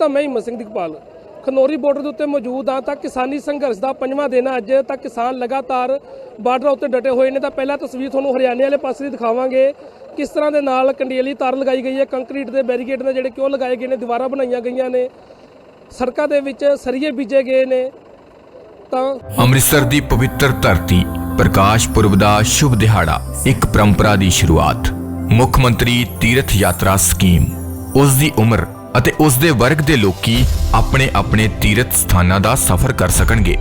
ਤਾਂ ਮੈਂ ਹਿੰਮਤ ਸਿੰਘ ਦਿਕਪਾਲ ਖਨੌਰੀ ਬਾਰਡਰ ਦੇ ਉੱਤੇ ਮੌਜੂਦ ਹਾਂ ਤਾਂ ਕਿਸਾਨੀ ਸੰਘਰਸ਼ ਦਾ ਪੰਜਵਾਂ ਦਿਨ ਅੱਜ ਤਾਂ ਕਿਸਾਨ ਲਗਾਤਾਰ ਬਾਰਡਰ ਉੱਤੇ ਡਟੇ ਹੋਏ ਨੇ ਤਾਂ ਪਹਿਲਾਂ ਤਸਵੀਰ ਤੁਹਾਨੂੰ ਹਰਿਆਣੇ ਵਾਲੇ ਪਾਸੇ ਦੀ ਦਿਖਾਵਾਂਗੇ। ਕਿਸ ਤਰ੍ਹਾਂ ਦੇ ਨਾਲ ਕੰਡੀਲੀ ਤਾਰ ਲਗਾਈ ਗਈ ਹੈ। ਕੰਕਰੀਟ ਦੇ ਬੈਰੀਕੇਡ ਨੇ ਜਿਹੜੇ ਕਿਉਂ ਲਗਾਏ ਗਏ ਨੇ, ਦੀਵਾਰਾਂ ਬਣਾਈਆਂ ਗਈਆਂ ਨੇ। ਸੜਕਾਂ ਦੇ ਵਿੱਚ ਸਰੀਏ ਬੀਜੇ ਗਏ ਨੇ। ਤਾਂ ਅੰਮ੍ਰਿਤਸਰ ਦੀ ਪਵਿੱਤਰ ਧਰਤੀ, ਪ੍ਰਕਾਸ਼ ਪੁਰਬ ਦਾ ਸ਼ੁਭ ਦਿਹਾੜਾ, ਇੱਕ ਪਰੰਪਰਾ ਦੀ ਸ਼ੁਰੂਆਤ। ਮੁੱਖ ਮੰਤਰੀ ਤੀਰਥ ਯਾਤਰਾ ਸਕੀਮ। ਉਸ ਦੀ ਉਮਰ ਅਤੇ ਉਸ ਦੇ ਵਰਗ ਦੇ ਲੋਕੀ ਆਪਣੇ ਆਪਣੇ ਤੀਰਥ ਸਥਾਨਾਂ ਦਾ ਸਫ਼ਰ ਕਰ ਸਕਣਗੇ।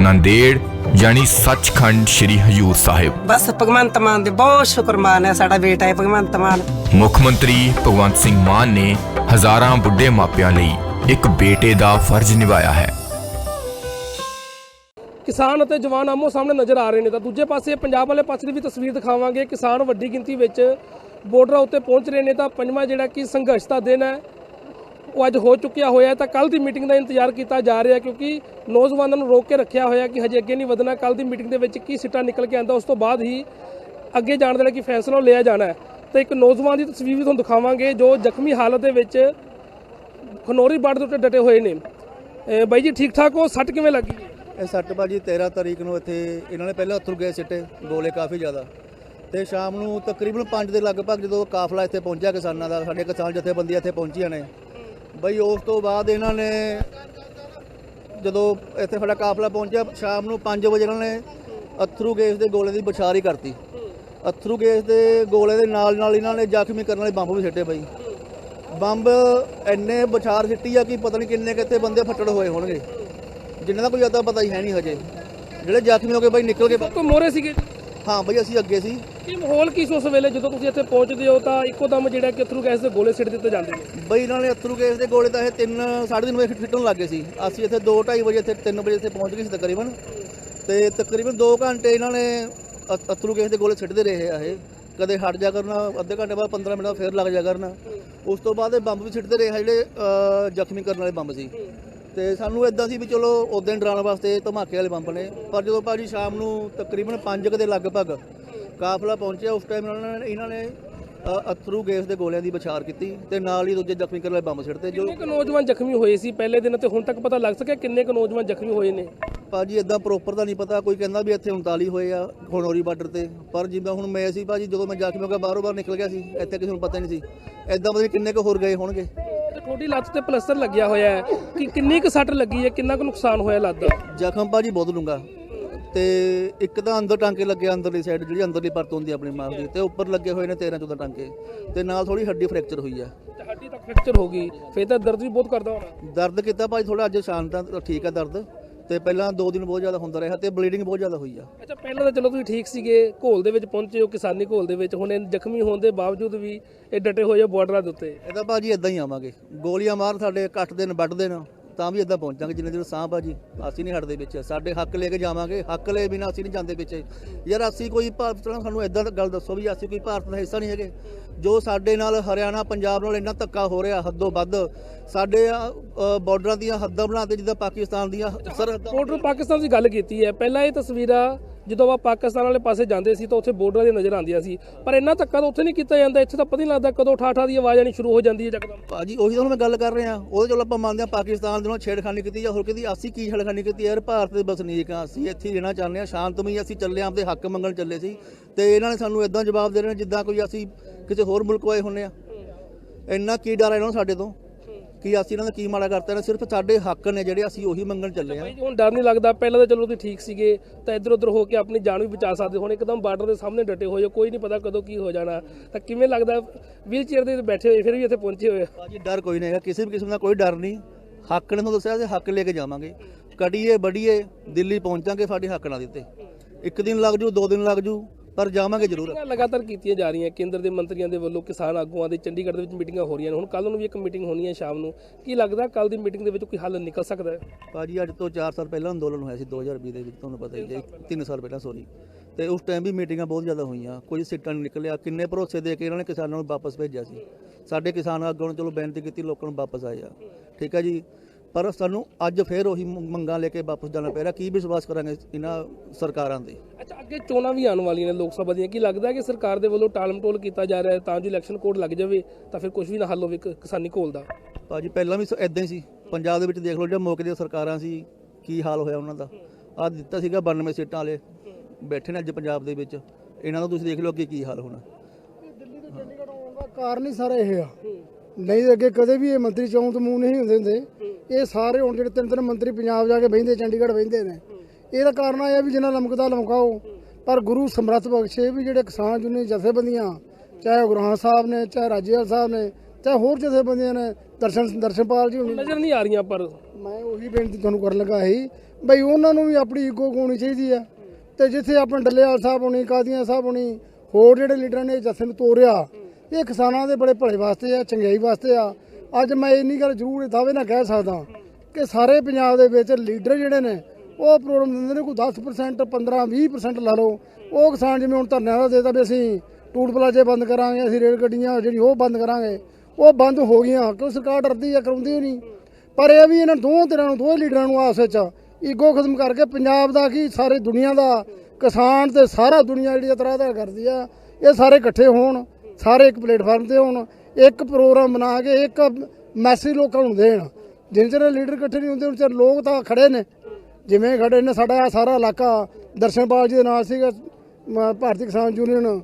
ਨੰਦੇੜ ਯਾਨੀ ਸੱਚਖੰਡ ਸ੍ਰੀ ਹਜੂਰ ਸਾਹਿਬ। ਬਸ ਭਗਵੰਤ ਮਾਨ ਦੇ ਬਹੁਤ ਸ਼ੁਕਰਮਾਨ ਹੈ ਸਾਡਾ ਬੇਟਾ ਹੈ ਭਗਵੰਤ ਮਾਨ। ਮੁੱਖ ਮੰਤਰੀ ਭਗਵੰਤ ਸਿੰਘ ਮਾਨ ਨੇ ਹਜ਼ਾਰਾਂ ਬੁੱਢੇ ਮਾਪਿਆਂ ਲਈ ਇੱਕ ਬੇਟੇ ਦਾ ਫਰਜ਼ ਨਿਭਾਇਆ ਹੈ। ਕਿਸਾਨ ਅਤੇ ਜਵਾਨ ਆਮੋ ਸਾਹਮਣੇ ਨਜ਼ਰ ਆ ਰਹੇ ਨੇ ਤਾਂ ਦੂਜੇ ਪਾਸੇ ਪੰਜਾਬ ਵਾਲੇ ਪਾਸੇ ਦੀ ਵੀ ਤਸਵੀਰ ਦਿਖਾਵਾਂਗੇ। ਕਿਸਾਨ ਵੱਡੀ ਗਿਣਤੀ ਵਿੱਚ ਬਾਰਡਰਾਂ ਉੱਤੇ ਪਹੁੰਚ ਰਹੇ ਨੇ ਤਾਂ ਪੰਜਵਾਂ ਜਿਹੜਾ ਕਿ ਸੰਘਰਸ਼ ਦਾ ਦਿਨ ਹੈ। ਉਹ ਅੱਜ ਹੋ ਚੁੱਕਿਆ ਹੋਇਆ ਤਾਂ ਕੱਲ ਦੀ ਮੀਟਿੰਗ ਦਾ ਇੰਤਜ਼ਾਰ ਕੀਤਾ ਜਾ ਰਿਹਾ ਕਿਉਂਕਿ ਨੌਜਵਾਨਾਂ ਨੂੰ ਰੋਕ ਕੇ ਰੱਖਿਆ ਹੋਇਆ ਕਿ ਹਜੇ ਅੱਗੇ ਨਹੀਂ ਵਧਣਾ ਕੱਲ ਦੀ ਮੀਟਿੰਗ ਦੇ ਵਿੱਚ ਕੀ ਸਿੱਟਾ ਨਿਕਲ ਕੇ ਆਂਦਾ ਉਸ ਤੋਂ ਬਾਅਦ ਹੀ ਅੱਗੇ ਜਾਣ ਦਾ ਜਿਹੜਾ ਕਿ ਫੈਸਲਾ ਲਿਆ ਜਾਣਾ ਹੈ। ਤਾਂ ਇੱਕ ਨੌਜਵਾਨ ਦੀ ਤਸਵੀਰ ਵੀ ਤੁਹਾਨੂੰ ਦਿਖਾਵਾਂਗੇ, ਜੋ ਜ਼ਖਮੀ ਹਾਲਤ ਦੇ ਵਿੱਚ ਖਨੌਰੀ ਬਾਰਡਰ ਦੇ ਉੱਤੇ ਡਟੇ ਹੋਏ ਨੇ। ਬਾਈ ਜੀ ਠੀਕ ਠਾਕ ਹੋ? ਸੱਟ ਕਿਵੇਂ ਲੱਗੀ? ਇਹ ਸੱਟ ਬਾਜੀ 13 ਤਰੀਕ ਨੂੰ ਇੱਥੇ ਇਹਨਾਂ ਨੇ ਪਹਿਲਾਂ ਅਥਰੂ ਗਏ ਸਿੱਟੇ, ਗੋਲੇ ਕਾਫੀ ਜ਼ਿਆਦਾ। ਤੇ ਸ਼ਾਮ ਨੂੰ ਤਕਰੀਬਨ 5 ਦੇ ਲਗਭਗ ਜਦੋਂ ਕਾਫਲਾ ਇੱਥੇ ਪਹੁੰਚਿਆ ਕਿਸਾਨਾਂ ਦਾ, ਸਾਡੇ ਕਿਸਾਨ ਜਥੇਬੰਦੀਆਂ ਇੱਥੇ ਪਹੁੰਚੀਆਂ ਨੇ। ਬਈ ਉਸ ਤੋਂ ਬਾਅਦ ਇਹਨਾਂ ਨੇ ਜਦੋਂ ਇੱਥੇ ਸਾਡਾ ਕਾਫਲਾ ਪਹੁੰਚਿਆ, ਸ਼ਾਮ ਨੂੰ 5 ਵਜੇ ਇਹਨਾਂ ਨੇ ਅਥਰੂ ਗੈਸ ਦੇ ਗੋਲੇ ਦੀ ਬਛਾਰੀ ਕਰਤੀ। ਅਥਰੂ ਗੈਸ ਦੇ ਗੋਲੇ ਦੇ ਨਾਲ ਨਾਲ ਇਹਨਾਂ ਨੇ ਜ਼ਖਮੀ ਕਰਨ ਵਾਲੇ ਬੰਬ ਵੀ ਸਿੱਟੇ ਬਈ। ਬੰਬ ਇੰਨੇ ਬਛਾਰ ਸਿੱਟੀ ਆ ਕਿ ਪਤਾ ਨਹੀਂ ਕਿੰਨੇ ਕਿੱਥੇ ਬੰਦੇ ਫੱਟੜ ਹੋਏ ਹੋਣਗੇ। ਜਿਨ੍ਹਾਂ ਦਾ ਕੋਈ ਅਤਾ ਪਤਾ ਹੀ ਹੈ ਨਹੀਂ ਹਜੇ। ਜਿਹੜੇ ਜ਼ਖਮੀ ਹੋ ਗਏ ਬਈ ਨਿਕਲ ਕੇ ਤੋਂ ਮੋਰੇ ਸੀਗੇ। ਹਾਂ ਬਈ ਅਸੀਂ ਅੱਗੇ ਸੀ। ਕੀ ਮਾਹੌਲ ਕੀ ਸੀ ਉਸ ਵੇਲੇ? ਜਦੋਂ ਤੁਸੀਂ ਇੱਥੇ ਪਹੁੰਚਦੇ ਹੋ ਤਾਂ ਇੱਕੋ ਦਮ ਜਿਹੜਾ ਕਿ ਥਰੂ ਗੈਸ ਦੇ ਗੋਲੇ ਸਿੱਟ ਦਿੱਤੇ ਜਾਂਦੇ ਨੇ। ਬਈ ਇਹਨਾਂ ਨੇ ਅਥਰੂ ਗੈਸ ਦੇ ਗੋਲੇ ਤਾਂ ਇਹ 3 3:30 ਵਜੇ ਫਿੱਟਣ ਲੱਗ ਗਏ ਸੀ। ਅਸੀਂ ਇੱਥੇ 2:30 ਵਜੇ ਇੱਥੇ 3 ਵਜੇ ਇੱਥੇ ਪਹੁੰਚ ਗਏ ਸੀ ਤਕਰੀਬਨ। ਤੇ ਤਕਰੀਬਨ 2 ਘੰਟੇ ਇਹਨਾਂ ਨੇ ਅਥਰੂ ਗੈਸ ਦੇ ਗੋਲੇ ਸਿੱਟਦੇ ਰਹੇ ਆ ਇਹ। ਕਦੇ ਹਟ ਜਾ ਕਰਨਾ ਅੱਧੇ ਘੰਟੇ ਬਾਅਦ 15 ਮਿੰਟ ਬਾਅਦ ਫੇਰ ਲੱਗ ਜਾ ਕਰਨਾ। ਉਸ ਤੋਂ ਬਾਅਦ ਇਹ ਬੰਬ ਵੀ ਸਿੱਟਦੇ ਰਹੇ ਆ ਜਿਹੜੇ ਜ਼ਖਮੀ ਕਰਨ ਵਾਲੇ ਬੰਬ ਸੀ। ਤੇ ਸਾਨੂੰ ਇਦਾਂ ਸੀ ਵੀ ਚਲੋ ਉਦੋਂ ਡਰਾਉਣ ਵਾਸਤੇ ਧਮਾਕੇ ਵਾਲੇ ਬੰਬ ਨੇ ਪਰ ਜਦੋਂ ਭਾਜੀ ਸ਼ਾਮ ਨੂੰ ਤਕਰੀਬਨ 5 ਦੇ ਲਗਭਗ ਕਾਫਲਾ ਪਹੁੰਚਿਆ ਉਸ ਟਾਈਮ ਇਹਨਾਂ ਨੇ ਇਹਨਾਂ ਨੇ ਅਥਰੂ ਗੈਸ ਦੇ ਗੋਲਿਆਂ ਦੀ ਵਿਚਾਰ ਕੀਤੀ ਤੇ ਨਾਲ ਹੀ ਦੂਜੇ ਜ਼ਖਮੀ ਕਰਨ ਵਾਲੇ ਬੰਬ ਸਿੱਟਦੇ ਜੋ ਕਿੰਨੇ ਕੁ ਨੌਜਵਾਨ ਜ਼ਖਮੀ ਹੋਏ ਸੀ? ਪਹਿਲੇ ਦਿਨ ਤੇ ਹੁਣ ਤੱਕ ਪਤਾ ਲੱਗ ਸਕਿਆ ਕਿੰਨੇ ਕੁ ਨੌਜਵਾਨ ਜ਼ਖਮੀ ਹੋਏ ਨੇ? ਭਾਜੀ ਇਦਾਂ ਪ੍ਰੋਪਰ ਦਾ ਨਹੀਂ ਪਤਾ ਕੋਈ ਕਹਿੰਦਾ ਵੀ ਇੱਥੇ 39 ਹੋਏ ਆ ਖਣੌਰੀ ਬਾਰਡਰ ਤੇ। ਪਰ ਜਿੱਦਾਂ ਹੁਣ ਮੈਂ ਸੀ ਭਾਜੀ ਜਦੋਂ ਮੈਂ ਜ਼ਖਮੀ ਹੋ ਗਿਆ ਬਾਹਰੋਂ ਬਾਹਰ ਨਿਕਲ ਗਿਆ ਸੀ ਇੱਥੇ ਕਿਸੇ ਨੂੰ ਪਤਾ ਹੀ ਨਹੀਂ ਸੀ। ਇਦਾਂ ਪਤਾ ਨਹੀਂ ਕਿੰਨੇ ਕੁ ਹੋਰ ਗਏ ਹੋਣਗੇ। ਤੇ ਤੁਹਾਡੀ ਲੱਤ ਤੇ ਪਲਸਟਰ ਲੱਗਿਆ ਹੋਇਆ ਹੈ। ਕਿ ਕਿੰਨੀ ਕੁ ਸੱਟ ਲੱਗੀ ਹੈ ਕਿੰਨਾ ਕੁ ਨੁਕਸਾਨ ਹੋਇਆ ਲੱਤ ਦਾ? ਜ਼ਖਮ ਭਾਜੀ ਬਹੁਤ ਲੂੰਗਾ। ਤੇ ਇੱਕ ਤਾਂ ਅੰਦਰ ਟਾਂਕੇ ਲੱਗੇ ਅੰਦਰਲੀ ਸਾਈਡ ਜਿਹੜੀ ਅੰਦਰਲੀ ਪਰਤ ਹੁੰਦੀ ਆਪਣੀ ਮਾਸ ਦੀ ਤੇ ਉੱਪਰ ਲੱਗੇ ਹੋਏ ਨੇ 13 14 ਟਾਂਕੇ। ਤੇ ਨਾਲ ਥੋੜੀ ਹੱਡੀ ਫ੍ਰੈਕਚਰ ਹੋਈ ਆ। ਤੇ ਹੱਡੀ ਤੱਕ ਫ੍ਰੈਕਚਰ ਹੋ ਗਈ ਫੇਰ ਤਾਂ ਦਰਦ ਵੀ ਬਹੁਤ ਕਰਦਾ ਹੋਣਾ। ਦਰਦ ਕੀਤਾ ਭਾਜੀ ਥੋੜਾ ਅੱਜ ਸ਼ਾਂਤ ਆ ਠੀਕ ਆ ਦਰਦ। ਤੇ ਪਹਿਲਾਂ 2 ਦਿਨ ਬਹੁਤ ਜ਼ਿਆਦਾ ਹੁੰਦਾ ਰਿਹਾ ਤੇ ਬਲੀਡਿੰਗ ਬਹੁਤ ਜ਼ਿਆਦਾ ਹੋਈ ਆ। ਅੱਛਾ ਪਹਿਲਾਂ ਤਾਂ ਚਲੋ ਤੁਸੀਂ ਠੀਕ ਸੀਗੇ ਘੋਲ ਦੇ ਵਿੱਚ ਪਹੁੰਚੇ ਹੋ ਕਿਸਾਨੀ ਘੋਲ ਦੇ ਵਿੱਚ। ਹੁਣ ਇਹ ਜ਼ਖਮੀ ਹੋਣ ਦੇ ਬਾਵਜੂਦ ਵੀ ਇਹ ਡਟੇ ਹੋਏ ਆ ਬਾਰਡਰਾਂ ਦੇ ਉੱਤੇ। ਇਹਦਾ ਭਾਜੀ ਇਦਾਂ ਹੀ ਆਵਾਂਗੇ। ਗੋਲੀਆਂ ਮਾਰ ਸਾਡੇ ਕੱਟ ਦੇਣ ਵੱਢ ਦੇਣ। ਤਾਂ ਵੀ ਇਦਾਂ ਪਹੁੰਚਾਂਗੇ ਜਿੰਨੇ ਦਿਨ ਸਾਹ ਭਾਜੀ ਅਸੀਂ ਨਹੀਂ ਹਟਦੇ ਵਿੱਚ। ਸਾਡੇ ਹੱਕ ਲੈ ਕੇ ਜਾਵਾਂਗੇ ਹੱਕ ਲੈ ਬਿਨਾਂ ਅਸੀਂ ਨਹੀਂ ਜਾਂਦੇ ਵਿੱਚ। ਯਾਰ ਅਸੀਂ ਕੋਈ ਭਾਰਤ ਤਰ੍ਹਾਂ ਸਾਨੂੰ ਇਦਾਂ ਗੱਲ ਦੱਸੋ ਵੀ ਅਸੀਂ ਕੋਈ ਭਾਰਤ ਦਾ ਹਿੱਸਾ ਨਹੀਂ ਹੈਗੇ। ਜੋ ਸਾਡੇ ਨਾਲ ਹਰਿਆਣਾ ਪੰਜਾਬ ਨਾਲ ਇੰਨਾ ਧੱਕਾ ਹੋ ਰਿਹਾ ਹੱਦੋਂ ਵੱਧ ਸਾਡੇ ਬਾਰਡਰਾਂ ਦੀਆਂ ਹੱਦਾਂ ਬਣਾਤੇ ਜਿੱਦਾਂ ਪਾਕਿਸਤਾਨ ਦੀਆਂ ਸਰਹੱਦਾਂ ਬਾਰਡਰ ਪਾਕਿਸਤਾਨ ਦੀ ਗੱਲ ਕੀਤੀ ਹੈ। ਪਹਿਲਾਂ ਇਹ ਤਸਵੀਰਾਂ ਜਦੋਂ ਆਪਾਂ ਪਾਕਿਸਤਾਨ ਵਾਲੇ ਪਾਸੇ ਜਾਂਦੇ ਸੀ ਤਾਂ ਉੱਥੇ ਬਾਰਡਰਾਂ ਦੀਆਂ ਨਜ਼ਰ ਆਉਂਦੀਆਂ ਸੀ। ਪਰ ਇੰਨਾ ਧੱਕਾ ਤਾਂ ਉੱਥੇ ਨਹੀਂ ਕੀਤਾ ਜਾਂਦਾ। ਇੱਥੇ ਤਾਂ ਪਤਾ ਨਹੀਂ ਲੱਗਦਾ ਕਦੋਂ ਠਾਠਾ ਦੀ ਆਵਾਜ਼ ਆਣੀ ਸ਼ੁਰੂ ਹੋ ਜਾਂਦੀ ਹੈ ਯਕਦਮ ਭਾਜੀ, ਉਹੀ ਤਾਂ ਹੁਣ ਮੈਂ ਗੱਲ ਕਰ ਰਿਹਾ। ਉਹਦੇ ਚਲੋ ਆਪਾਂ ਮੰਨਦੇ ਹਾਂ ਪਾਕਿਸਤਾਨ ਦੇ ਨਾਲ ਛੇੜਖਾਨੀ ਕੀਤੀ ਜਾਂ ਹੋਰ ਕੀਤੀ ਅਸੀਂ ਕੀ ਛੇੜਖਾਨੀ ਕੀਤੀ ਯਾਰ, ਭਾਰਤ ਦੇ ਵਸਨੀਕ ਆ ਅਸੀਂ ਇੱਥੇ ਹੀ ਰਹਿਣਾ ਚਾਹੁੰਦੇ ਹਾਂ। ਸ਼ਾਂਤਮਈ ਅਸੀਂ ਚੱਲੇ ਆਂ ਆਪਦੇ ਹੱਕ ਮੰਗਣ ਚੱਲੇ ਸੀ। ਤੇ ਇਹਨਾਂ ਨੇ ਸਾਨੂੰ ਇਦਾਂ ਜਵਾਬ ਦੇ ਰਹੇ ਨੇ ਜਿੱਦਾਂ ਕੋਈ ਅਸੀਂ ਕਿਸੇ ਹੋਰ ਮੁਲਕ ਆਏ ਹੁੰਨੇ ਆ ਇੰਨਾ ਕੀ ਡਰ ਹੈ ਇਹਨਾਂ ਨੂੰ ਸਾਡੇ ਤੋਂ? ਕਿ ਅਸੀਂ ਇਹਨਾਂ ਦਾ ਕੀ ਮਾੜਾ ਕਰਤਾ ਨੇ ਸਿਰਫ ਸਾਡੇ ਹੱਕ ਨੇ ਜਿਹੜੇ ਅਸੀਂ ਉਹੀ ਮੰਗਣ ਚੱਲੇ ਆ ਹੁਣ ਡਰ ਨਹੀਂ ਲੱਗਦਾ? ਪਹਿਲਾਂ ਤਾਂ ਚਲੋ ਤੁਸੀਂ ਠੀਕ ਸੀਗੇ ਤਾਂ ਇੱਧਰ ਉੱਧਰ ਹੋ ਕੇ ਆਪਣੀ ਜਾਨ ਵੀ ਬਚਾ ਸਕਦੇ ਹੁਣ। ਇੱਕਦਮ ਬਾਰਡਰ ਦੇ ਸਾਹਮਣੇ ਡਟੇ ਹੋਏ ਕੋਈ ਨਹੀਂ ਪਤਾ ਕਦੋਂ ਕੀ ਹੋ ਜਾਣਾ। ਤਾਂ ਕਿਵੇਂ ਲੱਗਦਾ? ਵੀਲ ਚੇਅਰ ਦੇ ਬੈਠੇ ਹੋਏ ਫਿਰ ਵੀ ਇੱਥੇ ਪਹੁੰਚੇ ਹੋਏ। ਭਾਜੀ ਡਰ ਕੋਈ ਨਹੀਂ ਹੈਗਾ ਕਿਸੇ ਵੀ ਕਿਸਮ ਦਾ ਕੋਈ ਡਰ ਨਹੀਂ। ਹੱਕ ਨੇ ਤੁਹਾਨੂੰ ਦੱਸਿਆ ਅਸੀਂ ਹੱਕ ਲੈ ਕੇ ਜਾਵਾਂਗੇ। ਕੜੀਏ ਬੜੀਏ ਦਿੱਲੀ ਪਹੁੰਚਾਂਗੇ ਸਾਡੇ ਹੱਕ ਨਾਲ ਦਿੱਤੇ। ਇੱਕ ਦਿਨ ਲੱਗ ਜੂ ਦੋ ਦਿਨ ਲੱਗ ਜੂ। ਪਰ ਜਾਵਾਂਗੇ ਜ਼ਰੂਰ। ਮੀਟਿੰਗਾਂ ਲਗਾਤਾਰ ਕੀਤੀਆਂ ਜਾ ਰਹੀਆਂ ਕੇਂਦਰ ਦੇ ਮੰਤਰੀਆਂ ਦੇ ਵੱਲੋਂ ਕਿਸਾਨ ਆਗੂਆਂ ਦੇ ਚੰਡੀਗੜ੍ਹ ਦੇ ਵਿੱਚ ਮੀਟਿੰਗਾਂ ਹੋ ਰਹੀਆਂ ਨੇ। ਹੁਣ ਕੱਲ ਨੂੰ ਵੀ ਇੱਕ ਮੀਟਿੰਗ ਹੋਣੀ ਹੈ ਸ਼ਾਮ ਨੂੰ। ਕੀ ਲੱਗਦਾ ਕੱਲ ਦੀ ਮੀਟਿੰਗ ਦੇ ਵਿੱਚ ਕੋਈ ਹੱਲ ਨਿਕਲ ਸਕਦਾ ਹੈ? ਭਾਜੀ ਅੱਜ ਤੋਂ 4 ਸਾਲ ਪਹਿਲਾਂ ਅੰਦੋਲਨ ਹੋਇਆ ਸੀ 2020 ਦੇ ਵਿੱਚ ਤੁਹਾਨੂੰ ਪਤਾ ਹੀ ਹੈ 3 ਸਾਲ ਪਹਿਲਾਂ ਸੋਰੀ ਤੇ ਉਸ ਟਾਈਮ ਵੀ ਮੀਟਿੰਗਾਂ ਬਹੁਤ ਜ਼ਿਆਦਾ ਹੋਈਆਂ ਕੋਈ ਸਿੱਟਾ ਨਹੀਂ ਨਿਕਲਿਆ ਕਿੰਨੇ ਭਰੋਸੇ ਦੇ ਕੇ ਇਹਨਾਂ ਨੇ ਕਿਸਾਨਾਂ ਨੂੰ ਵਾਪਸ ਭੇਜਿਆ ਸੀ। ਸਾਡੇ ਕਿਸਾਨ ਆਗੂਆਂ ਨੂੰ ਚਲੋ ਬੇਨਤੀ ਕੀਤੀ ਲੋਕਾਂ ਨੂੰ ਵਾਪਸ ਆਏ ਆ ਠੀਕ ਹੈ ਜੀ? ਪਰ ਸਾਨੂੰ ਅੱਜ ਫੇਰ ਉਹੀ ਮੰਗਾਂ ਲੈ ਕੇ ਵਾਪਸ ਜਾਣਾ ਪੈ ਰਿਹਾ। ਕੀ ਵਿਸ਼ਵਾਸ ਕਰਾਂਗੇ ਇਹਨਾਂ ਸਰਕਾਰਾਂ ਦੇ ਅੱਛਾ ਅੱਗੇ ਚੋਣਾਂ ਵੀ ਆਉਣ ਵਾਲੀਆਂ ਨੇ ਲੋਕ ਸਭਾ ਦੀਆਂ। ਕੀ ਲੱਗਦਾ ਹੈ ਕਿ ਸਰਕਾਰ ਦੇ ਵੱਲੋਂ ਟਾਲਮਟੋਲ ਕੀਤਾ ਜਾ ਰਿਹਾ ਹੈ ਤਾਂ ਜੋ ਇਲੈਕਸ਼ਨ ਕੋਡ ਲੱਗ ਜਾਵੇ ਤਾਂ ਫਿਰ ਕੁਝ ਵੀ ਨਾ ਹੱਲ ਹੋਵੇ ਕਿਸਾਨੀ ਘੋਲ ਦਾ? ਭਾਜੀ ਪਹਿਲਾਂ ਵੀ ਇਦਾਂ ਹੀ ਸੀ। ਪੰਜਾਬ ਦੇ ਵਿੱਚ ਦੇਖ ਲਓ ਜਿਹੜਾ ਮੌਕੇ ਦੀਆਂ ਸਰਕਾਰਾਂ ਸੀ ਕੀ ਹਾਲ ਹੋਇਆ ਉਹਨਾਂ ਦਾ? ਆ ਦਿੱਤਾ ਸੀਗਾ 92 ਸੀਟਾਂ ਵਾਲੇ ਬੈਠੇ ਨੇ ਅੱਜ ਪੰਜਾਬ ਦੇ ਵਿੱਚ। ਇਹਨਾਂ ਦਾ ਤੁਸੀਂ ਦੇਖ ਲਓ ਅੱਗੇ ਕੀ ਹਾਲ ਹੋਣਾ। ਦਿੱਲੀ ਤੋਂ ਚੰਡੀਗੜ੍ਹ ਆਉਣ ਦਾ ਕਾਰਨ ਹੀ ਸਾਰਾ ਇਹ ਆ। ਨਹੀਂ ਅੱਗੇ ਕਦੇ ਵੀ ਇਹ ਮੰਤਰੀ ਚੌਂ ਤੋਂ ਮੂੰਹ ਨਹੀਂ ਹੁੰਦੇ ਹੁੰਦੇ। ਇਹ ਸਾਰੇ ਹੁਣ ਜਿਹੜੇ ਤਿੰਨ ਤਿੰਨ ਮੰਤਰੀ ਪੰਜਾਬ ਜਾ ਕੇ ਬਹਿੰਦੇ ਚੰਡੀਗੜ੍ਹ ਬਹਿੰਦੇ ਨੇ। ਇਹਦਾ ਕਾਰਨ ਆ ਵੀ ਜਿੰਨਾ ਲਮਕਦਾ ਲਮਕਾਓ। ਪਰ ਗੁਰੂ ਸਮਰੱਥ ਬਖਸ਼ੇ ਵੀ ਜਿਹੜੇ ਕਿਸਾਨ ਜੁਨੀ ਜਥੇਬੰਦੀਆਂ ਚਾਹੇ ਉਹ ਗੁਰਾਂ ਸਾਹਿਬ ਨੇ ਚਾਹੇ ਰਾਜੇਵਾਲ ਸਾਹਿਬ ਨੇ ਚਾਹੇ ਹੋਰ ਜਥੇਬੰਦੀਆਂ ਨੇ ਦਰਸ਼ਨ ਦਰਸ਼ਨਪਾਲ ਜੀ ਹੁਣੀ। ਨਜ਼ਰ ਨਹੀਂ ਆ ਰਹੀਆਂ ਪਰ। ਮੈਂ ਉਹੀ ਬੇਨਤੀ ਤੁਹਾਨੂੰ ਕਰਨ ਲੱਗਾ ਸੀ ਬਈ ਉਹਨਾਂ ਨੂੰ ਵੀ ਆਪਣੀ ਈਗੋ ਹੋਣੀ ਚਾਹੀਦੀ ਆ। ਤੇ ਜਿੱਥੇ ਆਪਣੇ ਡੱਲੇਵਾਲ ਸਾਹਿਬ ਹੋਣੀ ਕਾਦੀਆਂ ਸਾਹਿਬ ਹੋਣੀ ਹੋਰ ਜਿਹੜੇ ਲੀਡਰਾਂ ਨੇ ਜਥੇ ਨੂੰ ਤੋਰਿਆ ਇਹ ਕਿਸਾਨਾਂ ਦੇ ਬੜੇ ਭਲੇ ਵਾਸਤੇ ਆ ਚੰਗਿਆਈ ਵਾਸਤੇ ਆ। ਅੱਜ ਮੈਂ ਇੰਨੀ ਗੱਲ ਜ਼ਰੂਰ ਦਾਅਵੇ ਨਾਲ ਕਹਿ ਸਕਦਾ ਕਿ ਸਾਰੇ ਪੰਜਾਬ ਦੇ ਵਿੱਚ ਲੀਡਰ ਜਿਹੜੇ ਨੇ, ਉਹ ਪ੍ਰੋਗਰਾਮ ਦਿੰਦੇ ਨੇ, ਕੋਈ 10% 15 20% ਲਾ ਲਓ। ਉਹ ਕਿਸਾਨ ਜਿਵੇਂ ਹੁਣ ਧਰਨਿਆਂ ਦਾ ਦੇਤਾ ਵੀ ਅਸੀਂ ਟੂਲ ਪਲਾਜੇ ਬੰਦ ਕਰਾਂਗੇ, ਅਸੀਂ ਰੇਲ ਗੱਡੀਆਂ ਜਿਹੜੀ ਉਹ ਬੰਦ ਕਰਾਂਗੇ, ਉਹ ਬੰਦ ਹੋ ਗਈਆਂ। ਕਿਉਂ ਸਰਕਾਰ ਡਰਦੀ ਆ, ਕਰਾਉਂਦੀ ਹੀ ਨਹੀਂ। ਪਰ ਇਹ ਵੀ ਇਹਨਾਂ ਦੋਹਾਂ ਧਿਰਾਂ ਨੂੰ ਦੋਵੇਂ ਲੀਡਰਾਂ ਨੂੰ ਆਪਸ ਵਿੱਚ ਈਗੋ ਖਤਮ ਕਰਕੇ ਪੰਜਾਬ ਦਾ ਕੀ, ਸਾਰੇ ਦੁਨੀਆ ਦਾ ਕਿਸਾਨ ਤੇ ਸਾਰਾ ਦੁਨੀਆ ਜਿਹੜੀ ਇਤਰਾਜ਼ਾ ਕਰਦੀ ਆ, ਇਹ ਸਾਰੇ ਇਕੱਠੇ ਹੋਣ, ਸਾਰੇ ਇੱਕ ਪਲੇਟਫਾਰਮ ਤੇ ਹੋਣ। ਇੱਕ ਪ੍ਰੋਗਰਾਮ ਬਣਾ ਕੇ ਇੱਕ ਮੈਸੇਜ ਲੋਕਾਂ ਨੂੰ ਦੇਣ। ਜਿੰਨੇ ਚਿਰ ਲੀਡਰ ਇਕੱਠੇ ਨਹੀਂ ਹੁੰਦੇ ਉਨ ਚਿਰ ਲੋਕ ਤਾਂ ਖੜੇ ਨੇ। ਜਿਵੇਂ ਖੜੇ ਨੇ ਸਾਡਾ ਆਹ ਸਾਰਾ ਇਲਾਕਾ ਦਰਸ਼ਨਪਾਲ ਜੀ ਦੇ ਨਾਲ ਸੀਗਾ ਭਾਰਤੀ ਕਿਸਾਨ ਯੂਨੀਅਨ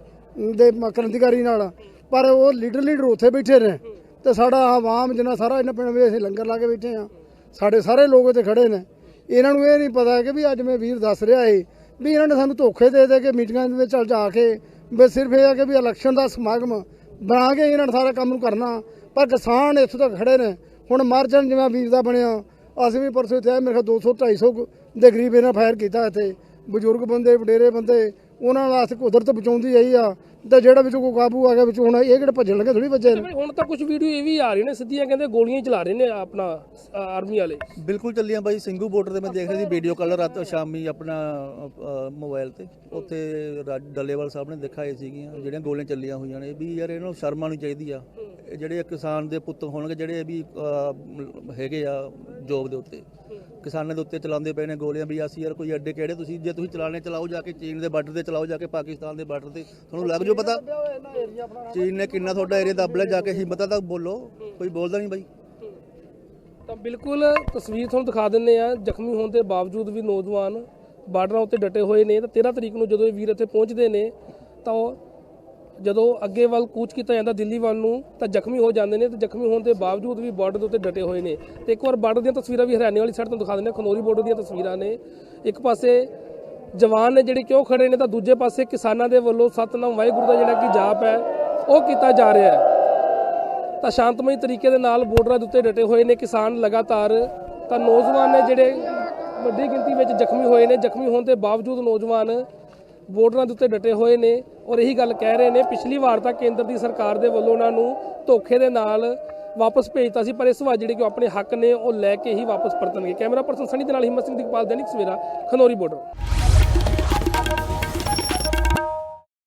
ਦੇ ਕ੍ਰਾਂਤੀਕਾਰੀ ਨਾਲ। ਪਰ ਉਹ ਲੀਡਰ ਲੀਡਰ ਉੱਥੇ ਬੈਠੇ ਨੇ। ਤੇ ਸਾਡਾ ਆਵਾਮ ਜਿੰਨਾ ਸਾਰਾ ਇਹਨਾਂ ਪਿੰਡ ਵਿੱਚ ਅਸੀਂ ਲੰਗਰ ਲਾ ਕੇ ਬੈਠੇ ਆ ਸਾਡੇ ਸਾਰੇ ਲੋਕ ਇੱਥੇ ਖੜੇ ਨੇ। ਇਹਨਾਂ ਨੂੰ ਇਹ ਨਹੀਂ ਪਤਾ ਕਿ ਵੀ ਅੱਜ ਮੈਂ ਵੀਰ ਦੱਸ ਰਿਹਾ ਏ, ਵੀ ਇਹਨਾਂ ਨੇ ਸਾਨੂੰ ਧੋਖੇ ਦੇ ਦੇ ਕੇ ਮੀਟਿੰਗਾਂ ਦੇ ਵਿੱਚ ਚੱਲ ਜਾ ਕੇ, ਵੀ ਸਿਰਫ ਇਹ ਆ ਕਿ ਵੀ ਇਲੈਕਸ਼ਨ ਦਾ ਸਮਾਗਮ ਬਣਾ ਕੇ ਇਹਨਾਂ ਨੇ ਸਾਰਾ ਕੰਮ ਨੂੰ ਕਰਨਾ। ਪਰ ਕਿਸਾਨ ਇੱਥੋਂ ਤੱਕ ਖੜੇ ਨੇ। ਹੁਣ ਮਰ ਜਾਣ ਜਿਵੇਂ ਵੀਰ ਦਾ ਬਣਿਆ। ਅਸੀਂ ਵੀ ਪਰਸੋਂ ਇੱਥੇ ਆਏ, ਮੇਰੇ ਖਿਆਲ 200 250 ਦੇ ਕਰੀਬ ਇਹਨਾਂ ਫਾਇਰ ਕੀਤਾ ਇੱਥੇ। ਬਜ਼ੁਰਗ ਬੰਦੇ, ਵਡੇਰੇ ਬੰਦੇ। ਉਹਨਾਂ ਵਾਸਤੇ ਕੁਦਰਤ ਬਚਾਉਂਦੀ ਆਈ ਆ ਤੇ ਜਿਹੜਾ ਵਿੱਚੋਂ ਕੋਈ ਕਾਬੂ ਆ ਗਿਆ ਵਿੱਚ ਹੁਣ ਇਹ ਕਿਹੜੇ ਭੱਜਣ ਲੱਗੇ ਥੋੜੀ ਭੱਜੇ ਨੇ ਹੁਣ ਤਾਂ ਕੁਝ ਵੀਡੀਓ ਇਹ ਵੀ ਆ ਰਹੀ ਨੇ ਸਿੱਧੀਆਂ ਕਹਿੰਦੇ ਗੋਲੀਆਂ ਚਲਾ ਰਹੇ ਨੇ ਆਪਣਾ ਆਰਮੀ ਵਾਲੇ। ਬਿਲਕੁਲ ਚੱਲੀਆਂ ਬਾਈ ਸਿੰਘੂ ਬਾਰਡਰ ਤੇ ਮੈਂ ਦੇਖ ਰਿਹਾ ਸੀ ਵੀਡੀਓ ਕੱਲ ਰਾਤ ਸ਼ਾਮੀ ਆਪਣਾ ਮੋਬਾਈਲ ਤੇ। ਉੱਥੇ ਰਾਜ- ਡੱਲੇਵਾਲ ਸਾਹਿਬ ਨੇ ਦਿਖਾਏ ਸੀਗੀਆਂ ਜਿਹੜੀਆਂ ਗੋਲੀਆਂ ਚੱਲੀਆਂ ਹੋਈਆਂ ਨੇ ਵੀ ਯਾਰ ਇਹਨਾਂ ਨੂੰ ਸ਼ਰਮ ਆਉਣੀ ਚਾਹੀਦੀ ਆ। ਇਹ ਜਿਹੜੇ ਕਿਸਾਨ ਦੇ ਪੁੱਤ ਹੋਣਗੇ ਜਿਹੜੇ ਵੀ ਹੈਗੇ ਆ ਜੋਬ ਦੇ ਉੱਤੇ। ਕਿਸਾਨਾਂ ਦੇ ਉੱਤੇ ਚਲਾਉਂਦੇ ਪਏ ਨੇ ਗੋਲੀਆਂ ਵੀ। ਅਸੀਂ ਯਾਰ ਕੋਈ ਅੱਡੇ ਕਿਹੜੇ ਤੁਸੀਂ? ਜੇ ਤੁਸੀਂ ਚਲਾਣੇ ਚਲਾਓ ਜਾ ਕੇ ਚੀਨ ਦੇ ਬਾਰਡਰ ਤੇ ਚਲਾਓ ਜਾ ਕੇ ਪਾਕਿਸਤਾਨ ਦੇ ਬਾਰਡਰ ਤੇ। ਤੁਹਾਨੂੰ ਲੱਗ ਜਾਓ ਪਤਾ ਚੀਨ ਨੇ ਕਿੰਨਾ ਤੁਹਾਡਾ ਏਰੀਆ ਦੱਬ ਲਿਆ, ਜਾ ਕੇ ਹਿੰਮਤਾਂ ਤੱਕ ਬੋਲੋ। ਕੋਈ ਬੋਲਦਾ ਨਹੀਂ ਬਾਈ। ਤਾਂ ਬਿਲਕੁਲ ਤਸਵੀਰ ਤੁਹਾਨੂੰ ਦਿਖਾ ਦਿੰਨੇ ਆ ਜ਼ਖਮੀ ਹੋਣ ਦੇ ਬਾਵਜੂਦ ਵੀ ਨੌਜਵਾਨ ਬਾਰਡਰਾਂ ਉੱਤੇ ਡਟੇ ਹੋਏ ਨੇ। ਤਾਂ 13 ਤਰੀਕ ਨੂੰ ਜਦੋਂ ਇਹ ਵੀਰ ਇੱਥੇ ਪਹੁੰਚਦੇ ਨੇ, ਤਾਂ ਉਹ ਜਦੋਂ ਅੱਗੇ ਵੱਲ ਕੂਚ ਕੀਤਾ ਜਾਂਦਾ ਦਿੱਲੀ ਵੱਲ ਨੂੰ, ਤਾਂ ਜ਼ਖਮੀ ਹੋ ਜਾਂਦੇ ਨੇ ਤੇ ਜ਼ਖਮੀ ਹੋਣ ਦੇ ਬਾਵਜੂਦ ਵੀ ਬਾਰਡਰ ਦੇ ਉੱਤੇ ਡਟੇ ਹੋਏ ਨੇ। ਤੇ ਇੱਕ ਵਾਰ ਬਾਰਡਰ ਦੀਆਂ ਤਸਵੀਰਾਂ ਵੀ ਹਰਿਆਣੇ ਵਾਲੀ ਸਾਈਡ ਤੋਂ ਦਿਖਾ ਦਿੰਦੇ ਹਾਂ। ਖਨੌਰੀ ਬਾਰਡਰ ਦੀਆਂ ਤਸਵੀਰਾਂ ਨੇ। ਇੱਕ ਪਾਸੇ ਜਵਾਨ ਨੇ ਜਿਹੜੇ ਕਿਉਂ ਖੜੇ ਨੇ ਤਾਂ ਦੂਜੇ ਪਾਸੇ ਕਿਸਾਨਾਂ ਦੇ ਵੱਲੋਂ ਸਤਨਾਮ ਵਾਹਿਗੁਰੂ ਦਾ ਜਿਹੜਾ ਕਿ ਜਾਪ ਹੈ, ਉਹ ਕੀਤਾ ਜਾ ਰਿਹਾ ਹੈ। ਤਾਂ ਸ਼ਾਂਤਮਈ ਤਰੀਕੇ ਦੇ ਨਾਲ ਬਾਰਡਰਾਂ ਦੇ ਉੱਤੇ ਡਟੇ ਹੋਏ ਨੇ ਕਿਸਾਨ ਲਗਾਤਾਰ। ਤਾਂ ਨੌਜਵਾਨ ਨੇ ਜਿਹੜੇ ਵੱਡੀ ਗਿਣਤੀ ਵਿੱਚ ਜ਼ਖਮੀ ਹੋਏ ਨੇ, ਜ਼ਖਮੀ ਹੋਣ ਦੇ ਬਾਵਜੂਦ ਨੌਜਵਾਨ ਬਾਰਡਰਾਂ ਦੇ ਉੱਤੇ ਡਟੇ ਹੋਏ ਨੇ ਔਰ ਇਹੀ ਗੱਲ ਕਹਿ ਰਹੇ ਨੇ, ਪਿਛਲੀ ਵਾਰ ਤਾਂ ਕੇਂਦਰ ਦੀ ਸਰਕਾਰ ਦੇ ਵੱਲੋਂ ਉਹਨਾਂ ਨੂੰ ਧੋਖੇ ਦੇ ਨਾਲ ਵਾਪਸ ਭੇਜਤਾ ਸੀ, ਪਰ ਇਸ ਵਾਰ ਜਿਹੜੇ ਕਿ ਉਹ ਆਪਣੇ ਹੱਕ ਨੇ, ਉਹ ਲੈ ਕੇ ਹੀ ਵਾਪਸ ਪਰਤਣਗੇ। ਕੈਮਰਾ ਪਰਸਨ ਸਨੀ ਦੇ ਨਾਲ ਹਿੰਮਤ ਸਿੰਘ ਦੀਪਾਲ ਦੈਨਿਕ ਸਵੇਰਾ, ਖਨੌਰੀ ਬੋਰਡਰ।